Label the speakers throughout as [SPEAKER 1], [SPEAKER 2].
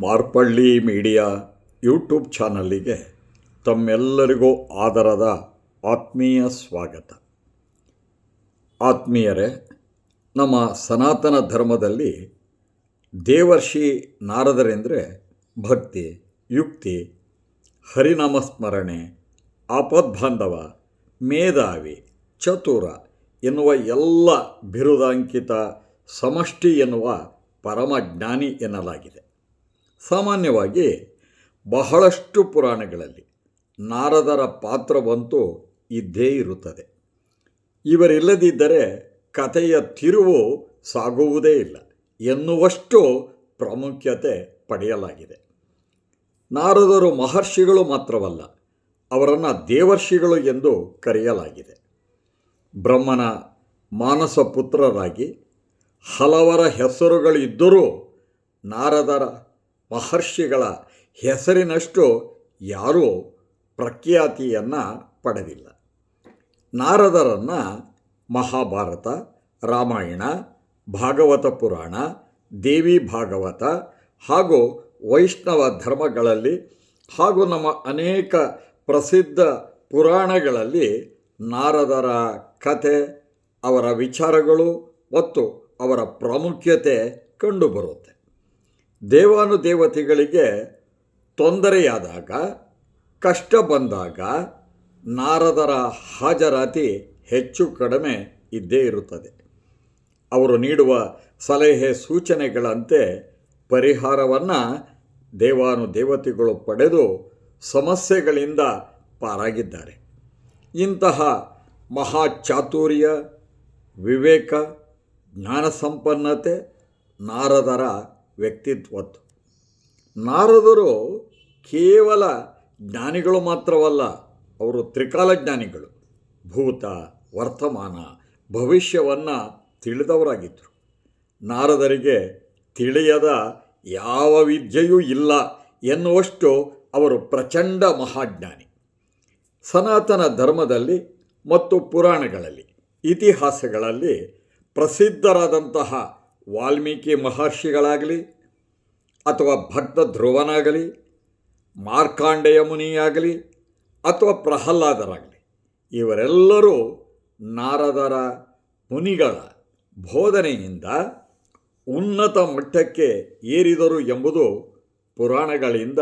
[SPEAKER 1] Marpalli media YouTube ಚಾನಲ್ಲಿಗೆ ತಮ್ಮೆಲ್ಲರಿಗೂ ಆದರದ ಆತ್ಮೀಯ ಸ್ವಾಗತ. ಆತ್ಮೀಯರೇ, ನಮ್ಮ ಸನಾತನ ಧರ್ಮದಲ್ಲಿ ದೇವರ್ಷಿ ನಾರದರೆಂದರೆ ಭಕ್ತಿ, ಯುಕ್ತಿ ಹರಿನಾಮಸ್ಮರಣೆ ಆಪದ್ಬಾಂಧವ, ಮೇಧಾವಿ, ಚತುರ ಎನ್ನುವ ಎಲ್ಲ ಬಿರುದಾಂಕಿತ ಸಮಷ್ಟಿ ಎನ್ನುವ ಪರಮಜ್ಞಾನಿ ಎನ್ನಲಾಗಿದೆ. ಸಾಮಾನ್ಯವಾಗಿ ಬಹಳಷ್ಟು ಪುರಾಣಗಳಲ್ಲಿ ನಾರದರ ಪಾತ್ರವಂತೂ ಇದ್ದೇ ಇರುತ್ತದೆ. ಇವರಿಲ್ಲದಿದ್ದರೆ ಕಥೆಯ ತಿರುವು ಸಾಗುವುದೇ ಇಲ್ಲ. ಎನ್ನುವಷ್ಟು ಪ್ರಾಮುಖ್ಯತೆ ಪಡೆಯಲಾಗಿದೆ. ನಾರದರು ಮಹರ್ಷಿಗಳು ಮಾತ್ರವಲ್ಲ, ಅವರನ್ನು ದೇವರ್ಷಿಗಳು ಎಂದು ಕರೆಯಲಾಗಿದೆ. ಬ್ರಹ್ಮನ ಮಾನಸ ಪುತ್ರರಾಗಿ ಹಲವರ ಹೆಸರುಗಳಿದ್ದರೂ ನಾರದರ ಮಹರ್ಷಿಗಳ ಹೆಸರಿನಷ್ಟು ಯಾರೂ ಪ್ರಖ್ಯಾತಿಯನ್ನು ಪಡೆದಿಲ್ಲ. ನಾರದರನ್ನು ಮಹಾಭಾರತ, ರಾಮಾಯಣ, ಭಾಗವತ ಪುರಾಣ, ದೇವಿ ಭಾಗವತ ಹಾಗೂ ವೈಷ್ಣವ ಧರ್ಮಗಳಲ್ಲಿ ಹಾಗೂ ನಮ್ಮ ಅನೇಕ ಪ್ರಸಿದ್ಧ ಪುರಾಣಗಳಲ್ಲಿ ನಾರದರ ಕಥೆ, ಅವರ ವಿಚಾರಗಳು ಮತ್ತು ಅವರ ಪ್ರಾಮುಖ್ಯತೆ ಕಂಡುಬರುತ್ತೆ. ದೇವಾನುದೇವತೆಗಳಿಗೆ ತೊಂದರೆಯಾದಾಗ, ಕಷ್ಟ ಬಂದಾಗ ನಾರದರ ಹಾಜರಾತಿ ಹೆಚ್ಚು ಕಡಿಮೆ ಇದ್ದೇ ಇರುತ್ತದೆ. ಅವರು ನೀಡುವ ಸಲಹೆ ಸೂಚನೆಗಳಂತೆ ಪರಿಹಾರವನ್ನು ದೇವಾನುದೇವತೆಗಳು ಪಡೆದು ಸಮಸ್ಯೆಗಳಿಂದ ಪಾರಾಗಿದ್ದಾರೆ. ಇಂತಹ ಮಹಾಚಾತುರ್ಯ ವಿವೇಕ, ಜ್ಞಾನ ಸಂಪನ್ನತೆ ನಾರದರ ವ್ಯಕ್ತಿತ್ವದ್ದು ನಾರದರು ಕೇವಲ ಜ್ಞಾನಿಗಳು ಮಾತ್ರವಲ್ಲ, ಅವರು ತ್ರಿಕಾಲ ಜ್ಞಾನಿಗಳು ಭೂತ, ವರ್ತಮಾನ, ಭವಿಷ್ಯವನ್ನು ತಿಳಿದವರಾಗಿದ್ದರು ನಾರದರಿಗೆ ತಿಳಿಯದ ಯಾವ ವಿದ್ಯೆಯೂ ಇಲ್ಲ ಎನ್ನುವಷ್ಟು ಅವರು ಪ್ರಚಂಡ ಮಹಾಜ್ಞಾನಿ. ಸನಾತನ ಧರ್ಮದಲ್ಲಿ ಮತ್ತು ಪುರಾಣಗಳಲ್ಲಿ, ಇತಿಹಾಸಗಳಲ್ಲಿ ಪ್ರಸಿದ್ಧರಾದಂತಹ ವಾಲ್ಮೀಕಿ ಮಹರ್ಷಿಗಳಾಗಲಿ ಅಥವಾ ಭಕ್ತ ಧ್ರುವನಾಗಲಿ, ಮಾರ್ಕಾಂಡೆಯ ಮುನಿಯಾಗಲಿ ಅಥವಾ ಪ್ರಹ್ಲಾದರಾಗಲಿ, ಇವರೆಲ್ಲರೂ ನಾರದರ ಮುನಿಗಳ ಬೋಧನೆಯಿಂದ ಉನ್ನತ ಮಟ್ಟಕ್ಕೆ ಏರಿದರು ಎಂಬುದು ಪುರಾಣಗಳಿಂದ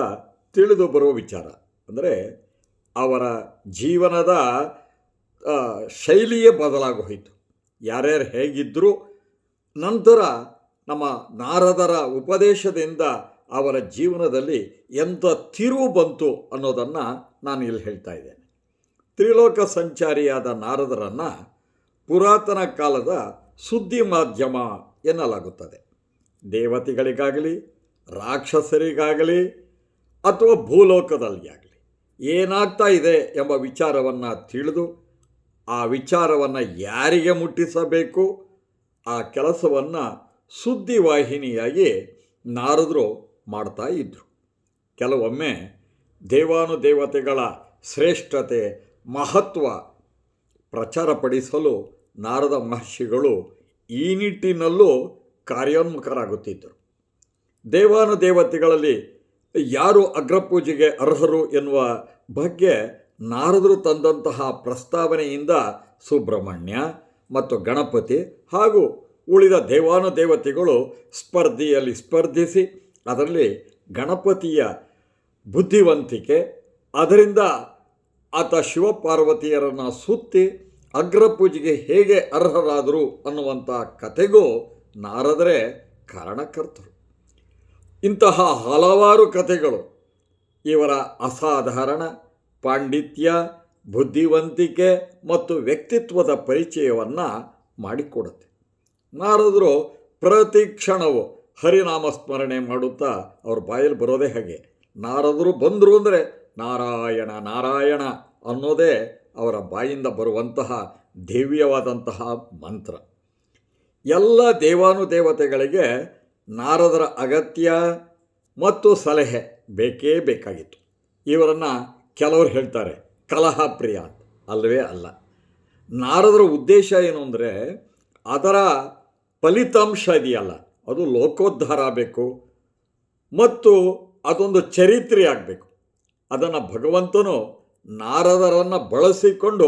[SPEAKER 1] ತಿಳಿದು ಬರುವ ವಿಚಾರ. ಅಂದರೆ ಅವರ ಜೀವನದ ಶೈಲಿಯೇ ಬದಲಾಗೋಯಿತು ಯಾರ್ಯಾರು ಹೇಗಿದ್ದರೂ ನಂತರ ನಮ್ಮ ನಾರದರ ಉಪದೇಶದಿಂದ ಅವರ ಜೀವನದಲ್ಲಿ ಎಂಥ ತಿರುವು ಬಂತು ಅನ್ನೋದನ್ನು ನಾನು ಇಲ್ಲಿ ಹೇಳ್ತಾ ಇದ್ದೇನೆ. ತ್ರಿಲೋಕ ಸಂಚಾರಿಯಾದ ನಾರದರನ್ನು ಪುರಾತನ ಕಾಲದ ಸುದ್ದಿ ಮಾಧ್ಯಮ ಎನ್ನಲಾಗುತ್ತದೆ. ದೇವತೆಗಳಿಗಾಗಲಿ, ರಾಕ್ಷಸರಿಗಾಗಲಿ ಅಥವಾ ಭೂಲೋಕದಲ್ಲಿ ಆಗಲಿ ಏನಾಗ್ತಾ ಇದೆ ಎಂಬ ವಿಚಾರವನ್ನು ತಿಳಿದು ಆ ವಿಚಾರವನ್ನು ಯಾರಿಗೆ ಮುಟ್ಟಿಸಬೇಕು? ಆ ಕೆಲಸವನ್ನು ಸುದ್ದಿವಾಹಿನಿಯಾಗಿ ನಾರದರು ಮಾಡ್ತಾ ಇದ್ದರು ಕೆಲವೊಮ್ಮೆ ದೇವಾನುದೇವತೆಗಳ ಶ್ರೇಷ್ಠತೆ, ಮಹತ್ವ ಪ್ರಚಾರಪಡಿಸಲು ನಾರದ ಮಹರ್ಷಿಗಳು ಈ ನಿಟ್ಟಿನಲ್ಲೂ ಕಾರ್ಯೋನ್ಮುಖರಾಗುತ್ತಿದ್ದರು. ದೇವಾನುದೇವತೆಗಳಲ್ಲಿ ಯಾರು ಅಗ್ರಪೂಜೆಗೆ ಅರ್ಹರು ಎನ್ನುವ ಬಗ್ಗೆ ನಾರದರು ತಂದಂತಹ ಪ್ರಸ್ತಾವನೆಯಿಂದ ಸುಬ್ರಹ್ಮಣ್ಯ ಮತ್ತು ಗಣಪತಿ ಹಾಗೂ ಉಳಿದ ದೇವಾನುದೇವತೆಗಳು ಸ್ಪರ್ಧೆಯಲ್ಲಿ ಸ್ಪರ್ಧಿಸಿ ಅದರಲ್ಲಿ ಗಣಪತಿಯ ಬುದ್ಧಿವಂತಿಕೆ, ಅದರಿಂದ ಆತ ಶಿವಪಾರ್ವತಿಯರನ್ನು ಸುತ್ತಿ ಅಗ್ರಪೂಜೆಗೆ ಹೇಗೆ ಅರ್ಹರಾದರು ಅನ್ನುವಂಥ ಕಥೆಗೂ ನಾರದರೆ ಕಾರಣಕರ್ತರು. ಇಂತಹ ಹಲವಾರು ಕಥೆಗಳು ಇವರ ಅಸಾಧಾರಣ ಪಾಂಡಿತ್ಯ ಬುದ್ಧಿವಂತಿಕೆ ಮತ್ತು ವ್ಯಕ್ತಿತ್ವದ ಪರಿಚಯವನ್ನು ಮಾಡಿಕೊಡುತ್ತೆ. ನಾರದರು ಪ್ರತಿ ಕ್ಷಣವು ಹರಿನಾಮ ಸ್ಮರಣೆ ಮಾಡುತ್ತಾ ಅವ್ರ ಬಾಯಲ್ಲಿ ಬರೋದೇ ಹಾಗೆ. ನಾರದರು ಬಂದರು ಅಂದರೆ ನಾರಾಯಣ ನಾರಾಯಣ ಅನ್ನೋದೇ ಅವರ ಬಾಯಿಂದ ಬರುವಂತಹ ದಿವ್ಯವಾದಂತಹ ಮಂತ್ರ. ಎಲ್ಲ ದೇವಾನುದೇವತೆಗಳಿಗೆ ನಾರದರ ಅಗತ್ಯ ಮತ್ತು ಸಲಹೆ ಬೇಕೇ ಬೇಕಾಗಿತ್ತು. ಇವರನ್ನು ಕೆಲವರು ಹೇಳ್ತಾರೆ ಕಲಹ ಪ್ರಿಯ ಅಂತ ಅಲ್ಲವೇ ಅಲ್ಲ. ನಾರದರ ಉದ್ದೇಶ ಏನು ಅಂದರೆ, ಅದರ ಫಲಿತಾಂಶ ಇದೆಯಲ್ಲ, ಅದು ಲೋಕೋದ್ಧಾರ ಆಗಬೇಕು ಮತ್ತು ಅದೊಂದು ಚರಿತ್ರೆ ಆಗಬೇಕು. ಅದನ್ನು ಭಗವಂತನು ನಾರದರನ್ನು ಬಳಸಿಕೊಂಡು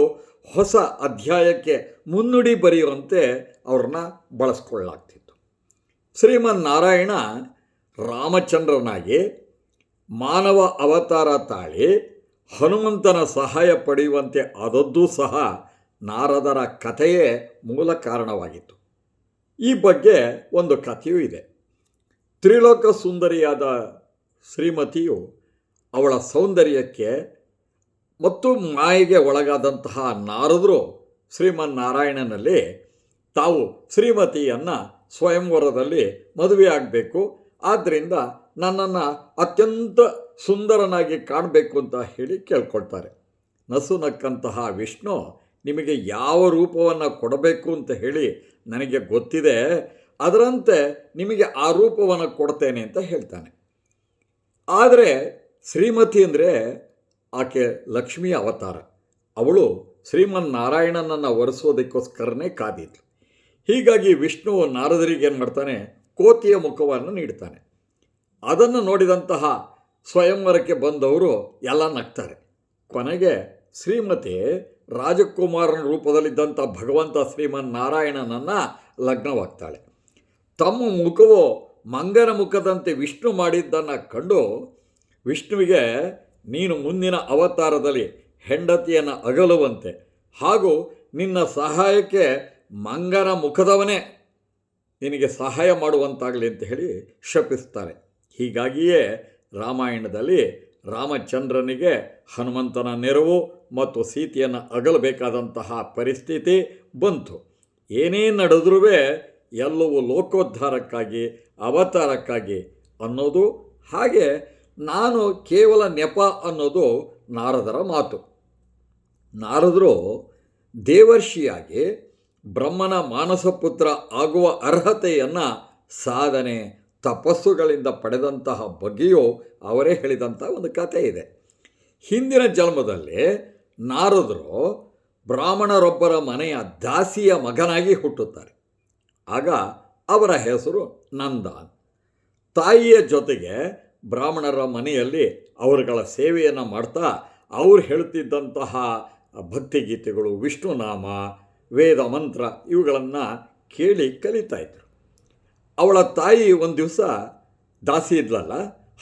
[SPEAKER 1] ಹೊಸ ಅಧ್ಯಾಯಕ್ಕೆ ಮುನ್ನುಡಿ ಬರೆಯುವಂತೆ ಅವ್ರನ್ನ ಬಳಸ್ಕೊಳ್ಳಾಗ್ತಿತ್ತು. ಶ್ರೀಮನ್ ನಾರಾಯಣ ರಾಮಚಂದ್ರನಾಗಿ ಮಾನವ ಅವತಾರ ತಾಳಿ ಹನುಮಂತನ ಸಹಾಯ ಪಡೆಯುವಂತೆ ಆದದ್ದೂ ಸಹ ನಾರದರ ಕಥೆಯೇ ಮೂಲ ಕಾರಣವಾಗಿತ್ತು. ಈ ಬಗ್ಗೆ ಒಂದು ಕಥೆಯೂ ಇದೆ. ತ್ರಿಲೋಕ ಸುಂದರಿಯಾದ ಶ್ರೀಮತಿಯು ಅವಳ ಸೌಂದರ್ಯಕ್ಕೆ ಮತ್ತು ಮಾಯೆಗೆ ಒಳಗಾದಂತಹ ನಾರದರು ಶ್ರೀಮನ್ನಾರಾಯಣನಲ್ಲಿ ತಾವು ಶ್ರೀಮತಿಯನ್ನು ಸ್ವಯಂವರದಲ್ಲಿ ಮದುವೆಯಾಗಬೇಕು. ಆದ್ದರಿಂದ ನನ್ನನ್ನು ಅತ್ಯಂತ ಸುಂದರನಾಗಿ ಕಾಣಬೇಕು ಅಂತ ಹೇಳಿ ಕೇಳ್ಕೊಳ್ತಾರೆ. ನಸು ನಕ್ಕಂತಹ ವಿಷ್ಣು ನಿಮಗೆ ಯಾವ ರೂಪವನ್ನು ಕೊಡಬೇಕು ಅಂತ ಹೇಳಿ ನನಗೆ ಗೊತ್ತಿದೆ. ಅದರಂತೆ ನಿಮಗೆ ಆ ರೂಪವನ್ನು ಕೊಡ್ತೇನೆ ಅಂತ ಹೇಳ್ತಾನೆ. ಆದರೆ ಶ್ರೀಮತಿ ಅಂದರೆ ಆಕೆ ಲಕ್ಷ್ಮಿಯ ಅವತಾರ. ಅವಳು ಶ್ರೀಮನ್ ನಾರಾಯಣನನ್ನು ಒರೆಸೋದಕ್ಕೋಸ್ಕರನೇ ಕಾದಿದ್ಲು. ಹೀಗಾಗಿ ವಿಷ್ಣು ನಾರದರಿಗೆ ಏನು ಮಾಡ್ತಾನೆ? ಕೋತಿಯ ಮುಖವನ್ನು ನೀಡ್ತಾನೆ. ಅದನ್ನು ನೋಡಿದಂತಹ ಸ್ವಯಂವರಕ್ಕೆ ಬಂದವರು ಎಲ್ಲ ನಗ್ತಾರೆ. ಕೊನೆಗೆ ಶ್ರೀಮತಿ ರಾಜಕುಮಾರನ ರೂಪದಲ್ಲಿದ್ದಂಥ ಭಗವಂತ ಶ್ರೀಮನ್ ನಾರಾಯಣನನ್ನು ಲಗ್ನವಾಗ್ತಾಳೆ. ತಮ್ಮ ಮುಖವು ಮಂಗನ ಮುಖದಂತೆ ವಿಷ್ಣು ಮಾಡಿದ್ದನ್ನು ಕಂಡು ವಿಷ್ಣುವಿಗೆ, ನೀನು ಮುಂದಿನ ಅವತಾರದಲ್ಲಿ ಹೆಂಡತಿಯನ್ನು ಅಗಲುವಂತೆ ಹಾಗೂ ನಿನ್ನ ಸಹಾಯಕ್ಕೆ ಮಂಗನ ಮುಖದವನೇ ನಿನಗೆ ಸಹಾಯ ಮಾಡುವಂತಾಗಲಿ ಅಂತ ಹೇಳಿ ಶಪಿಸ್ತಾರೆ. ಹೀಗಾಗಿಯೇ ರಾಮಾಯಣದಲ್ಲಿ ರಾಮಚಂದ್ರನಿಗೆ ಹನುಮಂತನ ನೆರವು ಮತ್ತು ಸೀತೆಯನ್ನು ಅಗಲಬೇಕಾದಂತಹ ಪರಿಸ್ಥಿತಿ ಬಂತು. ಏನೇ ನಡೆದ್ರೂ ಎಲ್ಲವೂ ಲೋಕೋದ್ಧಾರಕ್ಕಾಗಿ, ಅವತಾರಕ್ಕಾಗಿ ಅನ್ನೋದು ಹಾಗೆ ನಾನು ಕೇವಲ ನೆಪ ಅನ್ನೋದು ನಾರದರ ಮಾತು. ನಾರದರು ದೇವರ್ಷಿಯಾಗಿ ಬ್ರಹ್ಮನ ಮಾನಸಪುತ್ರ ಆಗುವ ಅರ್ಹತೆಯನ್ನು ಸಾಧನೆ ತಪಸ್ಸುಗಳಿಂದ ಪಡೆದಂತಹ ಬಗ್ಗೆಯೂ ಅವರೇ ಹೇಳಿದಂಥ ಒಂದು ಕಥೆ ಇದೆ. ಹಿಂದಿನ ಜನ್ಮದಲ್ಲಿ ನಾರದರು ಬ್ರಾಹ್ಮಣರೊಬ್ಬರ ಮನೆಯ ದಾಸಿಯ ಮಗನಾಗಿ ಹುಟ್ಟುತ್ತಾರೆ. ಆಗ ಅವರ ಹೆಸರು ನಂದ ತಾಯಿಯ ಜೊತೆಗೆ ಬ್ರಾಹ್ಮಣರ ಮನೆಯಲ್ಲಿ ಅವರುಗಳ ಸೇವೆಯನ್ನು ಮಾಡ್ತಾ ಅವ್ರು ಹೇಳ್ತಿದ್ದಂತಹ ಭಕ್ತಿಗೀತೆಗಳು, ವಿಷ್ಣುನಾಮ ವೇದ ಮಂತ್ರ ಇವುಗಳನ್ನು ಕೇಳಿ ಕಲಿತಾ ಇದ್ರು. ಅವಳ ತಾಯಿ ಒಂದು ದಿವಸ ದಾಸಿ ಇದ್ಲಲ್ಲ,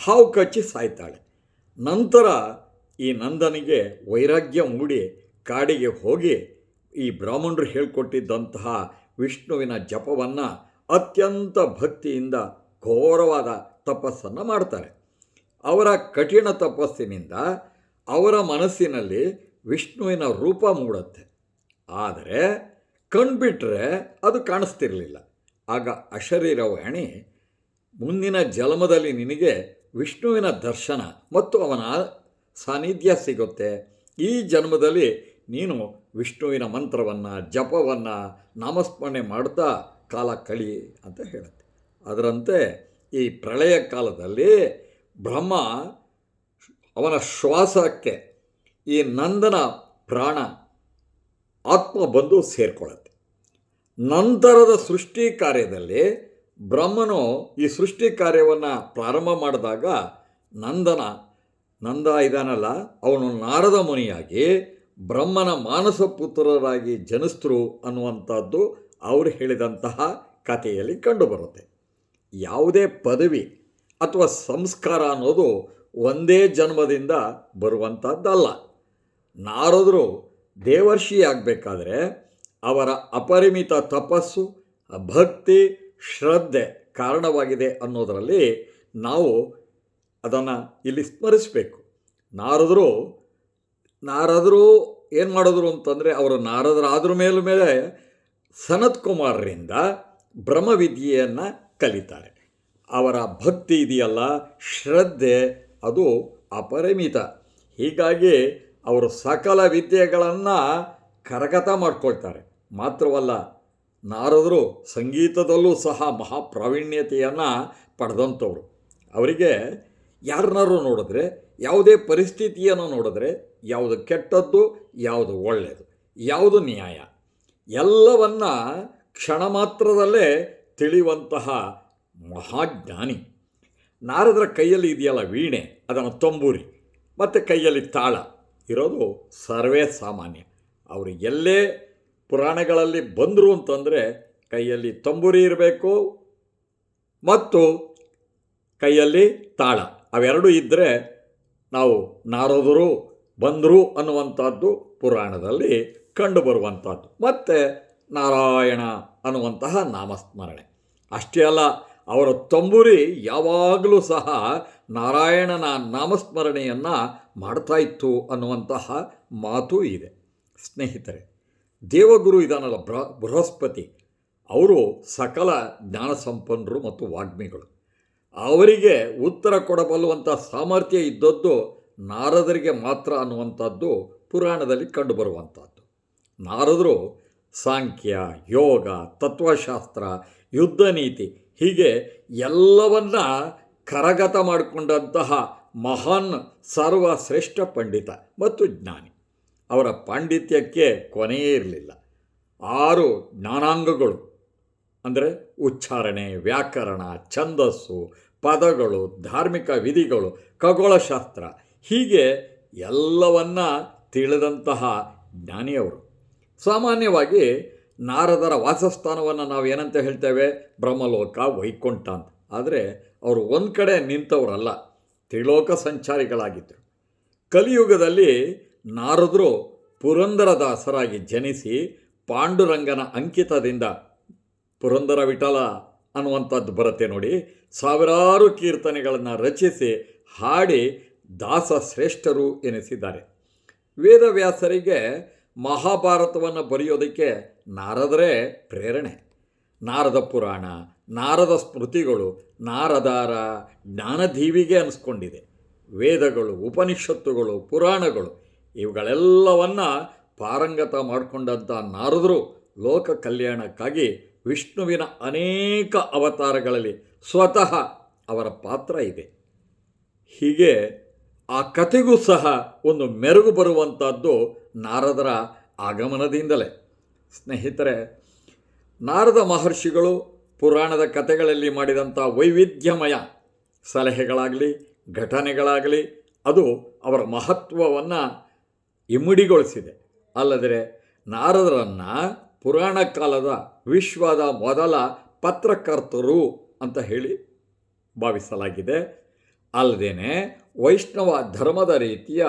[SPEAKER 1] ಹಾವು ಕಚ್ಚಿ ಸಾಯ್ತಾಳೆ. ನಂತರ ಈ ನಂದನಿಗೆ ವೈರಾಗ್ಯ ಮೂಡಿ ಕಾಡಿಗೆ ಹೋಗಿ ಈ ಬ್ರಾಹ್ಮಣರು ಹೇಳಿಕೊಟ್ಟಿದ್ದಂತಹ ವಿಷ್ಣುವಿನ ಜಪವನ್ನು ಅತ್ಯಂತ ಭಕ್ತಿಯಿಂದ ಘೋರವಾದ ತಪಸ್ಸನ್ನು ಮಾಡ್ತಾರೆ. ಅವರ ಕಠಿಣ ತಪಸ್ಸಿನಿಂದ ಅವರ ಮನಸ್ಸಿನಲ್ಲಿ ವಿಷ್ಣುವಿನ ರೂಪ ಮೂಡುತ್ತೆ. ಆದರೆ ಕಣ್ಬಿಟ್ರೆ ಅದು ಕಾಣಿಸ್ತಿರಲಿಲ್ಲ. ಆಗ ಅಶರೀರವಾಣಿ ಮುಂದಿನ ಜನ್ಮದಲ್ಲಿ ನಿನಗೆ ವಿಷ್ಣುವಿನ ದರ್ಶನ ಮತ್ತು ಅವನ ಸಾನ್ನಿಧ್ಯ ಸಿಗುತ್ತೆ. ಈ ಜನ್ಮದಲ್ಲಿ ನೀನು ವಿಷ್ಣುವಿನ ಮಂತ್ರವನ್ನು, ಜಪವನ್ನು ನಾಮಸ್ಮರಣೆ ಮಾಡ್ತಾ ಕಾಲ ಕಳಿ ಅಂತ ಹೇಳುತ್ತೆ. ಅದರಂತೆ ಈ ಪ್ರಳಯ ಕಾಲದಲ್ಲಿ ಬ್ರಹ್ಮ ಅವನ ಶ್ವಾಸಕ್ಕೆ ಈ ನಂದನ ಪ್ರಾಣ ಆತ್ಮ ಬಂದು ಸೇರಿಕೊಳ್ಳುತ್ತೆ ನಂತರದ ಸೃಷ್ಟಿ ಕಾರ್ಯದಲ್ಲಿ ಬ್ರಹ್ಮನು ಈ ಸೃಷ್ಟಿ ಕಾರ್ಯವನ್ನು ಪ್ರಾರಂಭ ಮಾಡಿದಾಗ ನಂದನ, ನಂದ ಇದಾನಲ್ಲ, ಅವನು ನಾರದ ಮುನಿಯಾಗಿ ಬ್ರಹ್ಮನ ಮಾನಸ ಪುತ್ರರಾಗಿ ಜನಿಸ್ತರು ಅನ್ನುವಂಥದ್ದು ಅವರು ಹೇಳಿದಂತಹ ಕಥೆಯಲ್ಲಿ ಕಂಡುಬರುತ್ತೆ. ಯಾವುದೇ ಪದವಿ ಅಥವಾ ಸಂಸ್ಕಾರ ಅನ್ನೋದು ಒಂದೇ ಜನ್ಮದಿಂದ ಬರುವಂಥದ್ದಲ್ಲ. ನಾರದರು ದೇವರ್ಷಿ ಆಗಬೇಕಾದ್ರೆ ಅವರ ಅಪರಿಮಿತ ತಪಸ್ಸು, ಭಕ್ತಿ, ಶ್ರದ್ಧೆ ಕಾರಣವಾಗಿದೆ ಅನ್ನೋದರಲ್ಲಿ ನಾವು ಅದನ್ನು ಇಲ್ಲಿ ಸ್ಮರಿಸಬೇಕು. ನಾರದರು ನಾರದರು ಏನು ಮಾಡಿದ್ರು ಅಂತಂದರೆ ಅವರು ನಾರದರಾದ್ರ ಮೇಲೆ ಮೇಲೆ ಸನತ್ ಕುಮಾರರಿಂದ ಬ್ರಹ್ಮವಿದ್ಯೆಯನ್ನು ಕಲಿತಾರೆ. ಅವರ ಭಕ್ತಿ ಇದೆಯಲ್ಲ, ಶ್ರದ್ಧೆ ಅದು ಅಪರಿಮಿತ. ಹೀಗಾಗಿ ಅವರು ಸಕಲ ವಿದ್ಯೆಗಳನ್ನು ಕರಗತ ಮಾಡ್ಕೊಳ್ತಾರೆ. ಮಾತ್ರವಲ್ಲ, ನಾರದರು ಸಂಗೀತದಲ್ಲೂ ಸಹ ಮಹಾಪ್ರಾವೀಣ್ಯತೆಯನ್ನು ಪಡೆದಂಥವ್ರು. ಅವರಿಗೆ ಯಾರನ್ನಾರು ನೋಡಿದ್ರೆ, ಯಾವುದೇ ಪರಿಸ್ಥಿತಿಯನ್ನು ನೋಡಿದ್ರೆ, ಯಾವುದು ಕೆಟ್ಟದ್ದು, ಯಾವುದು ಒಳ್ಳೆಯದು, ಯಾವುದು ನ್ಯಾಯ, ಎಲ್ಲವನ್ನ ಕ್ಷಣ ಮಾತ್ರದಲ್ಲೇ ತಿಳಿಯುವಂತಹ ಮಹಾಜ್ಞಾನಿ. ನಾರದರ ಕೈಯಲ್ಲಿ ಇದೆಯಲ್ಲ ವೀಣೆ, ಅದನ್ನು ತಂಬೂರಿ, ಮತ್ತು ಕೈಯಲ್ಲಿ ತಾಳ, ಇರೋದು ಸರ್ವೇ ಸಾಮಾನ್ಯ. ಅವರು ಎಲ್ಲೇ ಪುರಾಣಗಳಲ್ಲಿ ಬಂದರು ಅಂತಂದರೆ ಕೈಯಲ್ಲಿ ತಂಬೂರಿ ಇರಬೇಕು ಮತ್ತು ಕೈಯಲ್ಲಿ ತಾಳ. ಅವೆರಡೂ ಇದ್ದರೆ ನಾವು ನಾರದರು ಬಂದರು ಅನ್ನುವಂಥದ್ದು ಪುರಾಣದಲ್ಲಿ ಕಂಡುಬರುವಂಥದ್ದು. ಮತ್ತು ನಾರಾಯಣ ಅನ್ನುವಂತಹ ನಾಮಸ್ಮರಣೆ. ಅಷ್ಟೇ ಅಲ್ಲ, ಅವರ ತಂಬೂರಿ ಯಾವಾಗಲೂ ಸಹ ನಾರಾಯಣನ ನಾಮಸ್ಮರಣೆಯನ್ನು ಮಾಡ್ತಾ ಇತ್ತು ಅನ್ನುವಂತಹ ಮಾತು ಇದೆ. ಸ್ನೇಹಿತರೆ ದೇವಗುರು ಇದಾನಲ್ಲ ಬೃಹ ಬೃಹಸ್ಪತಿ. ಅವರು ಸಕಲ ಜ್ಞಾನ ಸಂಪನ್ನರು ಮತ್ತು ವಾಗ್ಮಿಗಳು. ಅವರಿಗೆ ಉತ್ತರ ಕೊಡಬಲ್ಲುವಂಥ ಸಾಮರ್ಥ್ಯ ಇದ್ದದ್ದು ನಾರದರಿಗೆ ಮಾತ್ರ ಅನ್ನುವಂಥದ್ದು ಪುರಾಣದಲ್ಲಿ ಕಂಡುಬರುವಂಥದ್ದು. ನಾರದರು ಸಾಂಖ್ಯ, ಯೋಗ, ತತ್ವಶಾಸ್ತ್ರ, ಯುದ್ಧ ನೀತಿ, ಹೀಗೆ ಎಲ್ಲವನ್ನ ಕರಗತ ಮಾಡಿಕೊಂಡಂತಹ ಮಹಾನ್ ಸರ್ವಶ್ರೇಷ್ಠ ಪಂಡಿತ ಮತ್ತು ಜ್ಞಾನಿ. ಅವರ ಪಾಂಡಿತ್ಯಕ್ಕೆ ಕೊನೆಯೇ ಇರಲಿಲ್ಲ. ಆರು ಜ್ಞಾನಾಂಗಗಳು, ಅಂದರೆ ಉಚ್ಚಾರಣೆ, ವ್ಯಾಕರಣ, ಛಂದಸ್ಸು, ಪದಗಳು, ಧಾರ್ಮಿಕ ವಿಧಿಗಳು, ಖಗೋಳಶಾಸ್ತ್ರ, ಹೀಗೆ ಎಲ್ಲವನ್ನ ತಿಳಿದಂತಹ ಜ್ಞಾನಿಯವರು. ಸಾಮಾನ್ಯವಾಗಿ ನಾರದರ ವಾಸಸ್ಥಾನವನ್ನು ನಾವು ಏನಂತ ಹೇಳ್ತೇವೆ? ಬ್ರಹ್ಮಲೋಕ, ವೈಕುಂಠ ಅಂತ. ಆದರೆ ಅವರು ಒಂದು ಕಡೆ ನಿಂತವರಲ್ಲ, ತ್ರಿಲೋಕ ಸಂಚಾರಿಗಳಾಗಿದ್ದರು ಕಲಿಯುಗದಲ್ಲಿ ನಾರದರು ಪುರಂದರದಾಸರಾಗಿ ಜನಿಸಿ ಪಾಂಡುರಂಗನ ಅಂಕಿತದಿಂದ ಪುರಂದರ ವಿಠಲ ಅನ್ನುವಂಥದ್ದು ಬರುತ್ತೆ ನೋಡಿ. ಸಾವಿರಾರು ಕೀರ್ತನೆಗಳನ್ನು ರಚಿಸಿ ಹಾಡಿ ದಾಸ ಶ್ರೇಷ್ಠರು ಎನಿಸಿದ್ದಾರೆ. ವೇದವ್ಯಾಸರಿಗೆ ಮಹಾಭಾರತವನ್ನು ಬರೆಯೋದಕ್ಕೆ ನಾರದರೇ ಪ್ರೇರಣೆ. ನಾರದ ಪುರಾಣ, ನಾರದ ಸ್ಮೃತಿಗಳು, ನಾರದಾರ ಜ್ಞಾನದೀವಿಗೆ ಅನಿಸ್ಕೊಂಡಿದೆ. ವೇದಗಳು, ಉಪನಿಷತ್ತುಗಳು, ಪುರಾಣಗಳು ಇವುಗಳೆಲ್ಲವನ್ನ ಪಾರಂಗತ ಮಾಡಿಕೊಂಡಂಥ ನಾರದರು ಲೋಕ ಕಲ್ಯಾಣಕ್ಕಾಗಿ ವಿಷ್ಣುವಿನ ಅನೇಕ ಅವತಾರಗಳಲ್ಲಿ ಸ್ವತಃ ಅವರ ಪಾತ್ರ ಇದೆ. ಹೀಗೆ ಆ ಕಥೆಗೂ ಸಹ ಒಂದು ಮೆರುಗು ಬರುವಂಥದ್ದು ನಾರದರ ಆಗಮನದಿಂದಲೇ. ಸ್ನೇಹಿತರೆ, ನಾರದ ಮಹರ್ಷಿಗಳು ಪುರಾಣದ ಕಥೆಗಳಲ್ಲಿ ಮಾಡಿದಂಥ ವೈವಿಧ್ಯಮಯ ಸಲಹೆಗಳಾಗಲಿ ಘಟನೆಗಳಾಗಲಿ ಅದು ಅವರ ಮಹತ್ವವನ್ನು ಇಮ್ಮಡಿಗೊಳಿಸಿದೆ. ಅಲ್ಲದರೆ ನಾರದರನ್ನು ಪುರಾಣ ಕಾಲದ ವಿಶ್ವದ ಮೊದಲ ಪತ್ರಕರ್ತರು ಅಂತ ಹೇಳಿ ಭಾವಿಸಲಾಗಿದೆ. ಅಲ್ಲದೇ ವೈಷ್ಣವ ಧರ್ಮದ ರೀತಿಯ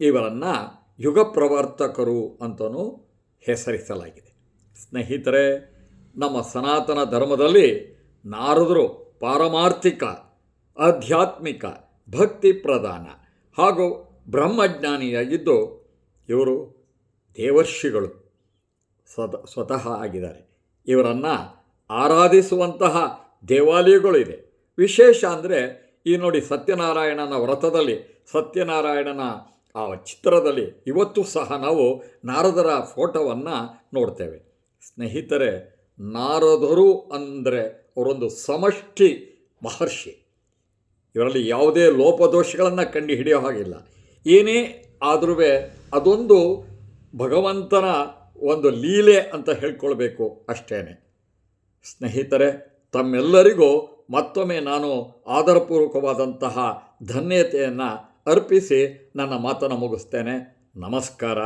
[SPEAKER 1] ಇವರನ್ನು ಯುಗ ಪ್ರವರ್ತಕರು ಅಂತಲೂ ಹೆಸರಿಸಲಾಗಿದೆ. ಸ್ನೇಹಿತರೆ, ನಮ್ಮ ಸನಾತನ ಧರ್ಮದಲ್ಲಿ ನಾರದರು ಪಾರಮಾರ್ಥಿಕ, ಆಧ್ಯಾತ್ಮಿಕ, ಭಕ್ತಿ ಪ್ರಧಾನ ಹಾಗೂ ಬ್ರಹ್ಮಜ್ಞಾನಿಯಾಗಿದ್ದು ಇವರು ದೇವರ್ಷಿಗಳು. ಸ್ವತ, ಸ್ವತಃ ಆಗಿದ್ದಾರೆ. ಇವರನ್ನು ಆರಾಧಿಸುವಂತಹ ದೇವಾಲಯಗಳಿದೆ ವಿಶೇಷ ಅಂದರೆ ಈ ನೋಡಿ ಸತ್ಯನಾರಾಯಣನ ವ್ರತದಲ್ಲಿ, ಸತ್ಯನಾರಾಯಣನ ಆ ಚಿತ್ರದಲ್ಲಿ ಇವತ್ತು ಸಹ ನಾವು ನಾರದರ ಫೋಟೋವನ್ನು ನೋಡ್ತೇವೆ. ಸ್ನೇಹಿತರೆ, ನಾರದರು ಅಂದರೆ ಅವರೊಂದು ಸಮಷ್ಟಿ ಮಹರ್ಷಿ. ಇವರಲ್ಲಿ ಯಾವುದೇ ಲೋಪದೋಷಗಳನ್ನು ಕಂಡು ಹಿಡಿಯೋ ಹಾಗಿಲ್ಲ. ಏನೇ ಆದರೂ ಅದೊಂದು ಭಗವಂತನ ಒಂದು ಲೀಲೆ ಅಂತ ಹೇಳ್ಕೊಳ್ಬೇಕು ಅಷ್ಟೇ ಸ್ನೇಹಿತರೆ, ತಮ್ಮೆಲ್ಲರಿಗೂ ಮತ್ತೊಮ್ಮೆ ನಾನು ಆಧಾರಪೂರ್ವಕವಾದಂತಹ ಧನ್ಯತೆಯನ್ನು ಅರ್ಪಿಸಿ ನನ್ನ ಮಾತನ್ನು ಮುಗಿಸ್ತೇನೆ. ನಮಸ್ಕಾರ.